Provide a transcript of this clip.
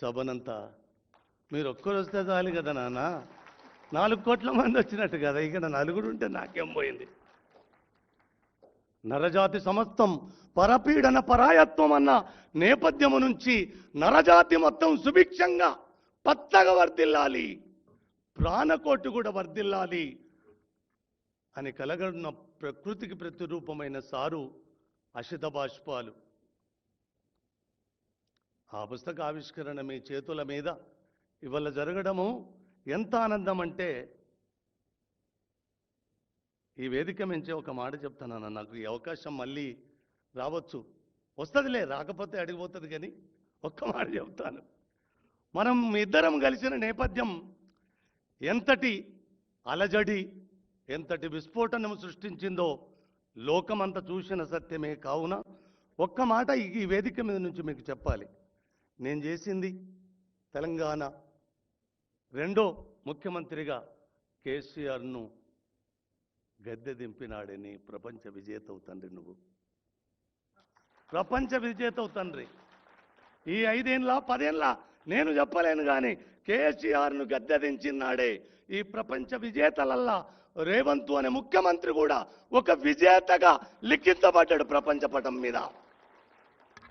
సభనంతా. మీరు ఒక్కరు వస్తే చాలు కదా నాన్న. నాలుగు కోట్ల మంది వచ్చినట్టు కదా. ఇక నలుగురు ఉంటే నాకేం పోయింది? నరజాతి సమస్తం పరపీడన పరాయత్వం అన్న నేపథ్యము నుంచి నరజాతి మొత్తం సుభిక్షంగా పచ్చగా వర్ధిల్లాలి. ప్రాణకోటు కూడా వర్ధిల్లాలి అని కలగడున్న ప్రకృతికి ప్రతిరూపమైన సారు అషిత బాష్పాలు. ఆ పుస్తక ఆవిష్కరణ మీ చేతుల మీద. ఇవాళ జరగడము ఎంత ఆనందం అంటే ఈ వేదిక మించి ఒక మాట చెప్తానన్న నాకు ఈ అవకాశం మళ్ళీ రావచ్చు. వస్తుందిలే రాకపోతే అడిగిపోతుంది కానీ ఒక్క మాట చెప్తాను. మనం ఇద్దరం కలిసిన నేపథ్యం ఎంతటి అలజడి ఎంతటి విస్ఫోటనం సృష్టించిందో లోకమంతా చూసిన సత్యమే కావున ఒక్క మాట ఈ వేదిక మీద నుంచి మీకు చెప్పాలి. నేను చేసింది తెలంగాణ. రెండో ముఖ్యమంత్రిగా కేసీఆర్ను గద్దె దింపినాడని ప్రపంచ విజేతవు తండ్రి నువ్వు. ప్రపంచ విజేతవు తండ్రి. ఈ ఐదేళ్ళ పదేళ్ళ నేను చెప్పలేను కానీ కేసీఆర్ను గద్దె దించినాడే ఈ ప్రపంచ విజేతలల్లా రేవంత్ అనే ముఖ్యమంత్రి కూడా ఒక విజేతగా లిఖించబడ్డాడు ప్రపంచ పటం మీద.